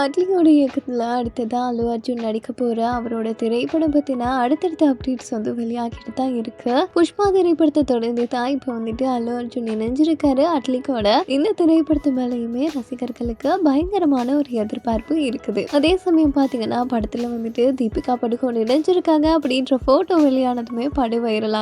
அட்லியோட இயக்கத்தில் அடுத்ததாக அல்லு அர்ஜுன் நடிக்க போகிற அவரோட திரைப்படம் பற்றின அடுத்தடுத்த அப்டேட்ஸ் வந்து வெளியாகிட்டு தான் இருக்கு. புஷ்பா திரைப்படத்தை தொடர்ந்து தான் இப்போ வந்துட்டு அல்லு அர்ஜுன் இணைஞ்சிருக்காரு. அட்லிக்கோட இந்த திரைப்படத்து மேலேயுமே ரசிகர்களுக்கு பயங்கரமான ஒரு எதிர்பார்ப்பு இருக்குது. அதே சமயம் பார்த்தீங்கன்னா படத்தில் வந்துட்டு தீபிகா படுகோன் இணைஞ்சிருக்காங்க அப்படின்ற ஃபோட்டோ வெளியானதுமே படு வைரல்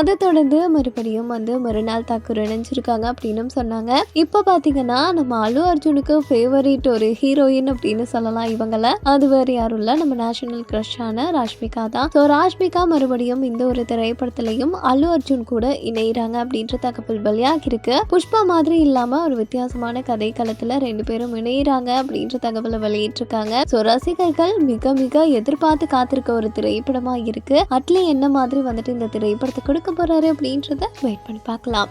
அதை தொடர்ந்து மறுபடியும் வந்து மறுநாள் தாக்கூர் இணைஞ்சிருக்காங்க அப்படின்னும் சொன்னாங்க. இப்போ பார்த்தீங்கன்னா நம்ம அல்லு அர்ஜுனுக்கு ஃபேவரேட் ஒரு ஹீரோயின் அப்படின்னு சொல்லலாம் இவங்கள. அது வேற யாரும் இல்லை. நம்ம நேஷனல் கிரஷான ராஷ்மிகா தான். ஸோ ராஷ்மிகா மறுபடியும் இந்த ஒரு திரைப்படத்திலையும் அல்லு அர்ஜுன் கூட இணையிறாங்க அப்படின்ற தகவல் வெளியாகிருக்கு புஷ்பா மாதிரி இல்லாம ஒரு வித்தியாசமான கதை களத்துல ரெண்டு பேரும் இணையிறாங்க அப்படின்ற தகவலை வெளியிட்டிருக்காங்க. ஸோ ரசிகர்கள் மிக மிக எதிர்பார்த்து காத்திருக்க ஒரு திரைப்படமா இருக்கு. அட்லி என்ன மாதிரி வந்துட்டு இந்த திரைப்படத்தை கொடுக்க போறாரு அப்படின்றத வெயிட் பண்ணி பார்க்கலாம்.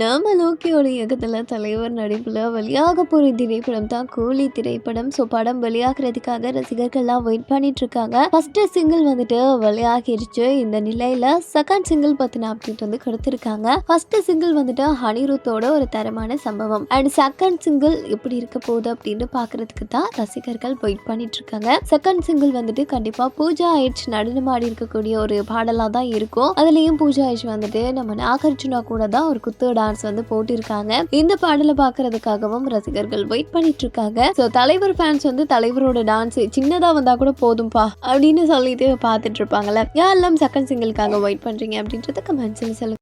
நாம லோக்கியோட இயக்கத்தில் தலைவர் நடிப்பில் வெளியாக போகிற திரைப்படம் தான் கூலி திரைப்படம். ஸோ படம் வெளியாகிறதுக்காக ரசிகர்கள்லாம் வெயிட் பண்ணிட்டு இருக்காங்க ஃபர்ஸ்ட் சிங்கிள் வந்துட்டு வெளியாகிருச்சு. இந்த நிலையில செகண்ட் சிங்கிள் பற்றின அப்டேட் வந்து கொடுத்துருக்காங்க. ஃபர்ஸ்ட் சிங்கிள் வந்துட்டு ஹனிருத்தோட ஒரு தரமான சம்பவம். அண்ட் செகண்ட் சிங்கிள் எப்படி இருக்க போகுது அப்படின்னு பார்க்கறதுக்கு தான் ரசிகர்கள் வெயிட் பண்ணிட்டு இருக்காங்க செகண்ட் சிங்கிள் வந்துட்டு கண்டிப்பாக பூஜா ஐட்ஸ் நடனமாடி இருக்கக்கூடிய ஒரு பாடலாக தான் இருக்கும். அதுலேயும் பூஜா ஐட்ஸ் வந்துட்டு நம்ம நாகார்ஜுனா கூட தான் ஒரு குத்து டான்ஸ் வந்து போட்டிருக்காங்க. இந்த பாடலை பார்க்கறதுக்காகவும் ரசிகர்கள் வெயிட் பண்ணிட்டு இருக்காங்க ஸோ தலைவர் ஃபேன்ஸ் வந்து தலைவரோட டான்ஸ் சின்னதாக வந்தா கூட போதும்பா அப்படின்னு சொல்லிட்டு பார்த்துட்டு இருப்பாங்கல்ல. யாரெல்லாம் செகண்ட் சிங்கிளுக்காக வெயிட் பண்றீங்க அப்படின்றத கமெண்ட்ஸில் சொல்லுங்க.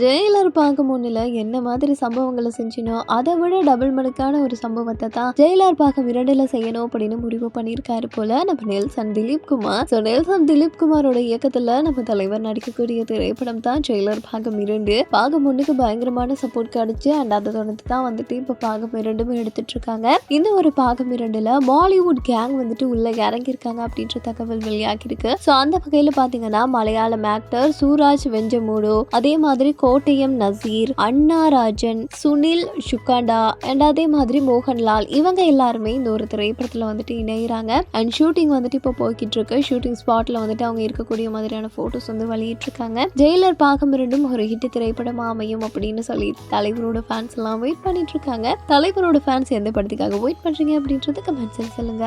ஜெயிலர் பார்க்க முன்னில என்ன மாதிரி சம்பவங்களை செஞ்சினோ அதை விட டபுள் மடக்கான ஒரு சம்பவத்தை தான் ஜெயிலர் பார்க்க இரண்டில் செய்யணும் அப்படின்னு முடிவு பண்ணியிருக்காரு போல நம்ம Nelson Dileep Kumar. So Nelson Dileep குமாரோட இயக்கத்தில் நம்ம தலைவர் நடிக்கக்கூடிய திரைப்படம் தான் ஜெயிலர் பாகம் இரண்டு. பாகம் ஒன்றுக்கு பயங்கரமான சப்போர்ட் கிடைச்சு அண்ட் அதை தொடர்ந்து தான் வந்துட்டு இப்போ பாகம் இரண்டுமே எடுத்துட்டு இருக்காங்க இந்த ஒரு பாகம் இரண்டுல பாலிவுட் கேங் வந்துட்டு உள்ள இறங்கியிருக்காங்க அப்படின்ற தகவல் வெளியாகிருக்கு ஸோ அந்த வகையில் பார்த்தீங்கன்னா மலையாளம் ஆக்டர் சூராஜ் வெஞ்சமூடு அதே மாதிரி கோட்டயம் நசீர் அண்ணா ராஜன் சுனில் சுகாண்டா அண்ட் அதே மாதிரி மோகன்லால். இவங்க எல்லாருமே இந்த ஒரு திரைப்படத்தில் வந்துட்டு இணையிறாங்க. அண்ட் ஷூட்டிங் வந்துட்டு இப்போ போய்கிட்டு இருக்கு ஷூட்டிங் ஸ்பாட்ல வந்துட்டு அவங்க இருக்கக்கூடிய மாதிரியான ஃபோட்டோஸ் வந்து வெளியிட்டிருக்காங்க. ஜெயிலர் பாகம் இரண்டும் ஒரு ஹிட் திரைப்படமா அமையும் அப்படின்னு சொல்லி தலைவரோட ஃபேன்ஸ் எல்லாம் வெயிட் பண்ணிட்டு இருக்காங்க தலைவரோட ஃபேன்ஸ் எந்த படத்துக்காக வெயிட் பண்றீங்க அப்படின்றது கமெண்ட்ஸில் சொல்லுங்க.